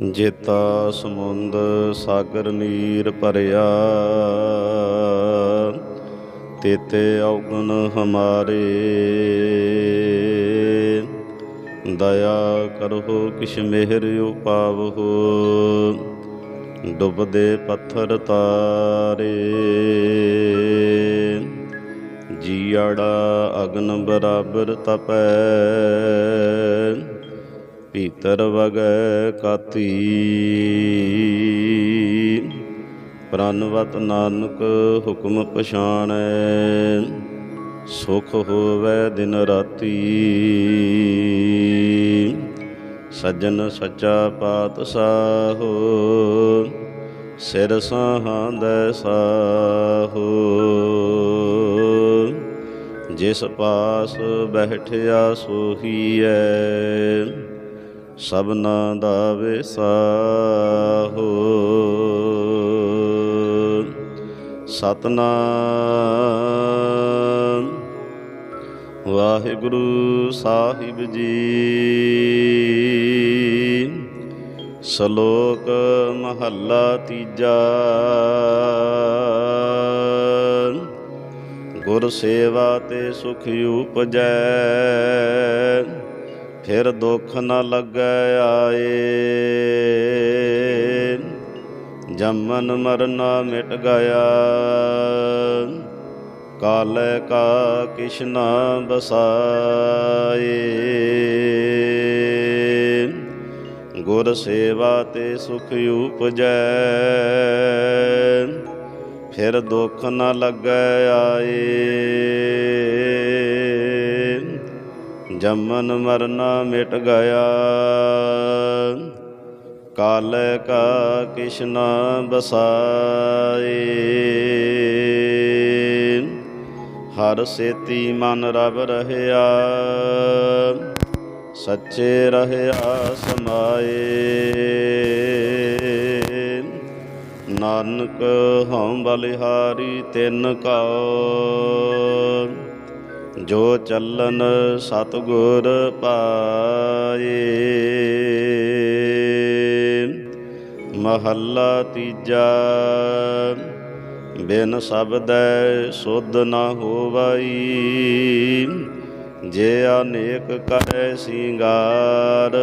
ਜੇਤਾ ਸਮੁੰਦ ਸਾਗਰ ਨੀਰ ਭਰਿਆ। ਤੇਤੇ ਔਗਣ ਹਮਾਰੇ। ਦਇਆ ਕਰੋ ਕਿਛ ਮਿਹਰ ਉਪਾਵਹੁ। ਡੁੱਬਦੇ ਪੱਥਰ ਤਾਰੇ। ਜੀੜਾ ਅਗਨ ਬਰਾਬਰ ਤਪੈ। ਭੀਤਰ ਵਗੈ ਕਾਤੀ। ਪ੍ਰਨਵਤ ਨਾਨਕ ਹੁਕਮ ਪਛਾਣੈ, ਸੁਖ ਹੋਵੇ ਦਿਨ ਰਾਤੀ। ਸੱਜਣ ਸੱਚਾ ਪਾਤਸ਼ਾਹੋ, ਸਿਰ ਸਾਹਾਂਦੈ ਸਾਹੋ। ਜਿਸ ਪਾਸ ਬੈਠਿਆ ਸੋਹੀਐ ਸਭਨਾ ਦਾ ਵਿਸਾਹੋ ਸਤਨਾਮ। ਵਾਹਿਗੁਰੂ ਸਾਹਿਬ ਜੀ। ਸ਼ਲੋਕ ਮਹੱਲਾ ਤੀਜਾ। ਗੁਰ ਸੇਵਾ ਤੇ ਸੁਖ ਉਪਜੈ। ਫਿਰ ਦੁੱਖ ਨ ਲੱਗੈ ਆਏ। ਜਮਨ ਮਰਨਾ ਮਿਟ ਗਿਆ। ਕਾਲੇ ਕਾ ਕਿਸ਼ਨਾ ਬਸਾਏ ਗੁਰ ਸੇਵਾ ਤੇ ਸੁਖ ਉਪਜੈ। ਫਿਰ ਦੁੱਖ ਨ ਲੱਗੈ ਆਏ। ਜਮਨ ਮਰਨਾ ਮਿਟ ਗਿਆ। ਕਾਲ ਕਾ ਕਿਸ਼ਨਾ ਬਸਾਏ। ਹਰ ਸੇਤੀ ਮਨ ਰਵ ਰਹਿਆ। ਸੱਚੇ ਰਹਿਆ ਸਮਾਏ। ਨਾਨਕ ਹਉ ਬਲਿਹਾਰੀ ਤਿੰਨ ਕਉ ਜੋ ਚੱਲਨ ਸਤਗੁਰ ਪਾਏ। ਮਹੱਲਾ ਤੀਜਾ, ਬਿਨ ਸ਼ਬਦੈ ਸੁਧ ਨਾ ਹੋਵਈ। ਜੇ ਅਨੇਕ ਕਰੈ ਸਿੰਗਾਰ,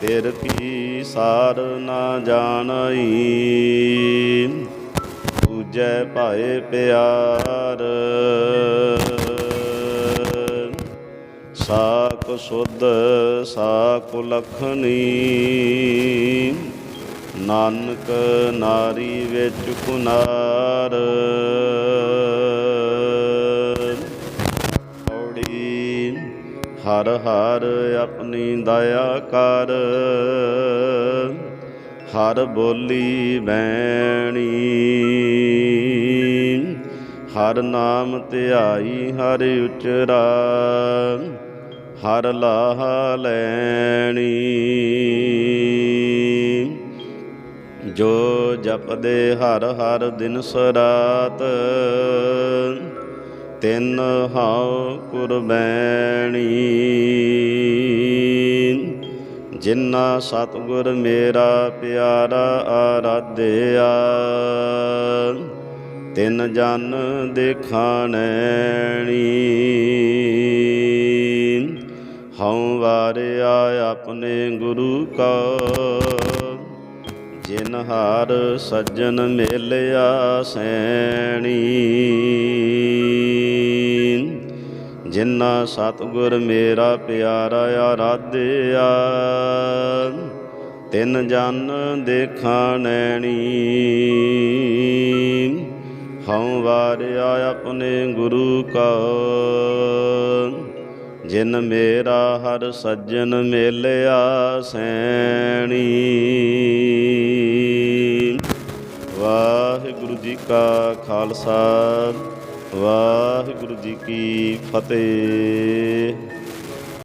ਫਿਰ ਕੀ ਸਾਰ ਨਾ ਜਾਣਈ। ਜੈ ਭਾਏ ਪਿਆਰ। ਸਾਕ ਸੁਧ ਸਾਕ ਲਖਣੀ। ਨਾਨਕ ਨਾਰੀ ਵਿੱਚ ਕੁਨਾਰ। ਔੜੀ ਹਰ ਹਰ ਆਪਣੀ ਦਇਆ ਕਰ। ਹਰ ਬੋਲੀ ਬੈਣੀ। ਹਰ ਨਾਮ ਧਿਆਈ ਹਰ ਉਚਰਾ, ਹਰ ਲਾਹ ਲੈਣੀ। ਜੋ ਜਪਦੇ ਹਰ ਹਰ ਦਿਨ ਸਰਾਤ, ਤਿੰਨ ਹਉ ਕੁਰਬੈਣੀ ਜਿਨ੍ਹਾਂ ਸਤਿਗੁਰ ਮੇਰਾ ਪਿਆਰਾ ਆਰਾਧਿਆ, ਤਿੰਨ ਜਨ ਦੇਖਾਣੈਣੀ। ਹਉ ਵਾਰਿਆ ਆਪਣੇ ਗੁਰੂ ਕਾ, ਜਿਨ ਹਾਰ ਸੱਜਣ ਮੇਲਿਆ ਸੈਣੀ। ਜਿਨ੍ਹਾਂ ਸਤਿਗੁਰ ਮੇਰਾ ਪਿਆਰਾ ਆਰਾਧਿਆ, ਤਿੰਨ ਜਨ ਦੇਖਾ ਨੈਣੀ। ਹਉ ਵਾਰਿਆ ਆਪਣੇ ਗੁਰੂ ਕਾ ਜਿਨ ਮੇਰਾ ਹਰ ਸੱਜਣ ਮੇਲਿਆ ਸੈਣੀ। ਵਾਹਿਗੁਰੂ ਜੀ ਕਾ ਖਾਲਸਾ ਵਾਹਿਗੁਰੂ ਜੀ ਕੀ ਫਤਿਹ।